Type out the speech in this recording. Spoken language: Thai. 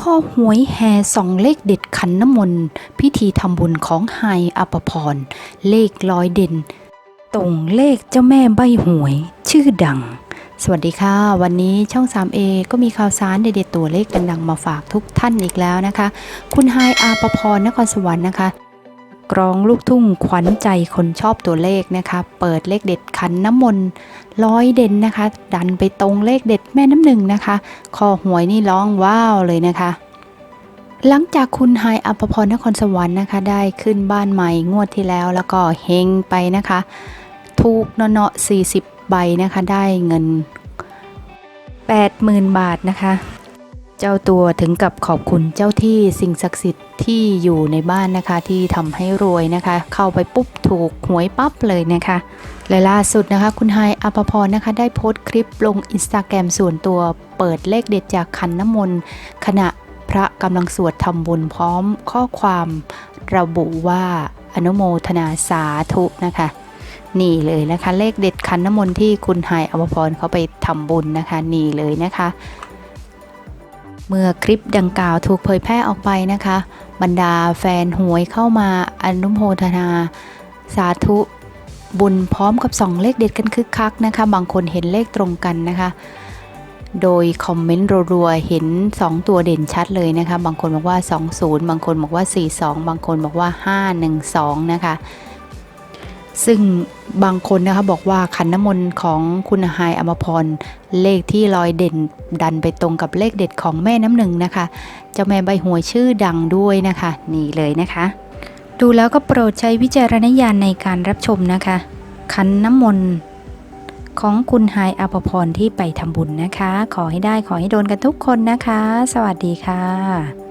ข้อหวยแห่สองเลขเด็ดขันน้ำมนต์พิธีทำบุญของไฮอภพร เลขลอยเด่นตรงเลขเจ้าแม่ใบหวย ชื่อดัง สวัสดีค่ะ วันนี้ช่อง 3A ก็มีข่าวสารเด็ดๆตัวเลขดังๆมาฝากทุกท่านอีกแล้วนะคะ คุณไฮอาภพรนครสวรรค์นะคะ รองลูกทุ่งขวัญใจคนชอบตัวเลขนะคะ เปิดเลขเด็ดขันน้ำมนต์ร้อยเด่นนะคะ ดันไปตรงเลขเด็ดแม่น้ำหนึ่งนะคะคอหวยนี่ร้องว้าวเลยนะคะ หลังจากคุณไฮอัปพรนครสวรรค์นะคะ ได้ขึ้นบ้านใหม่งวดที่แล้วแล้วก็เฮงไปนะคะ ถูกเนาะๆ40 ใบนะคะ ได้เงิน 80,000 บาทนะคะ เจ้าตัวถึงกับขอบคุณเจ้าที่สิ่งศักดิ์สิทธิ์ที่อยู่ในบ้านนะคะ ที่ทำให้รวยนะคะ เข้าไปปุ๊บถูกหวยปั๊บเลยนะคะ และล่าสุดนะคะ คุณไฮอภพรนะคะ ได้โพสต์คลิปลงอินสตาแกรมส่วนตัวเปิดเลขเด็ดจากขันน้ำมนต์ขณะพระกำลังสวดทำบุญพร้อมข้อความระบุว่าอนุโมทนาสาธุนะคะ นี่เลยนะคะ เลขเด็ดขันน้ำมนต์ที่คุณไฮอภพรเขาไปทำบุญนะคะ นี่เลยนะคะ เมื่อคลิปดังกล่าวถูกเผยแพร่ออกไปนะคะ บรรดาแฟนหวยเข้ามาอนุโมทนา สาธุ บุญพร้อมกับส่องเลขเด็ดกันคึกคักนะคะ บางคนเห็นเลขตรงกันนะคะ โดยคอมเมนต์รัวๆเห็น 2 ตัวเด่นชัดเลยนะคะ บางคนบอกว่า 20 บางคนบอกว่า 42 บางคนบอกว่า 512 นะคะ ซึ่งบางคนนะคะบอกว่าขันน้ำมนต์ของคุณไฮอมพร เลขที่ลอยเด่นดันไปตรงกับเลขเด็ดของแม่น้ำหนึ่งนะคะ เจ้าแม่ใบหวยชื่อดังด้วยนะคะ นี่เลยนะคะ ดูแล้วก็โปรดใช้วิจารณญาณในการรับชมนะคะ ขันน้ำมนต์ของคุณไฮอภพรที่ไปทำบุญนะคะ ขอให้ได้ขอให้โดนกันทุกคนนะคะ สวัสดีค่ะ